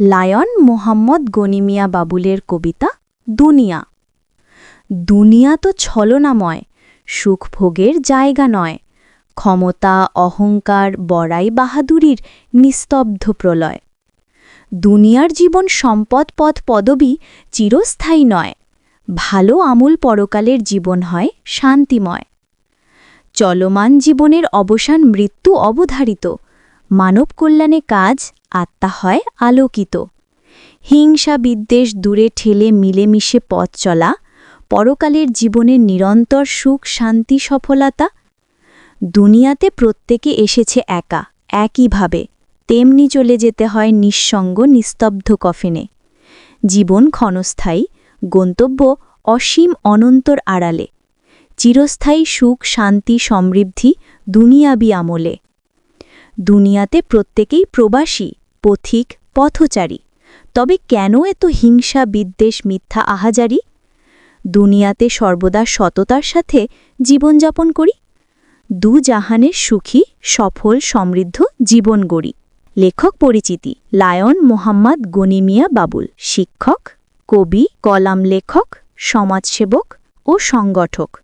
Lion Mohammad Ganimiya বাবুলের কবিতা দুনিয়া। দুনিয়া তো ছলনাময়, সুখভোগের জায়গা নয়। ক্ষমতা, অহংকার, বড়াই বাহাদুরির নিস্তব্ধ প্রলয়। দুনিয়ার জীবন সম্পদ, পদ, পদবী চিরস্থায়ী নয়। ভালো আমূল পরকালের জীবন হয় শান্তিময়। চলমান জীবনের অবসান মৃত্যু অবধারিত। মানব কল্যাণে কাজ, আত্মা হয় আলোকিত। হিংসা বিদ্বেষ দূরে ঠেলে মিলেমিশে পথ চলা, পরকালের জীবনের নিরন্তর সুখ, শান্তি, সফলতা। দুনিয়াতে প্রত্যেকে এসেছে একা, একইভাবে। তেমনি চলে যেতে হয় নিঃসঙ্গ, নিস্তব্ধ কফিনে। জীবন ক্ষণস্থায়ী, গন্তব্য অসীম অনন্তর আড়ালে। চিরস্থায়ী সুখ, শান্তি, সমৃদ্ধি দুনিয়াবি আমলে। দুনিয়াতে প্রত্যেকেই প্রবাসী, পথিক, পথচারী। তবে কেন এত হিংসা, বিদ্বেষ, মিথ্যা, আহাজারি? দুনিয়াতে সর্বদা সততার সাথে জীবনযাপন করি। দু জাহানের সুখী, সফল, সমৃদ্ধ জীবন গড়ি। লেখক পরিচিতি, লায়ন মোহাম্মদ গনিমিয়া বাবুল। শিক্ষক, কবি, কলাম লেখক, সমাজসেবক ও সংগঠক।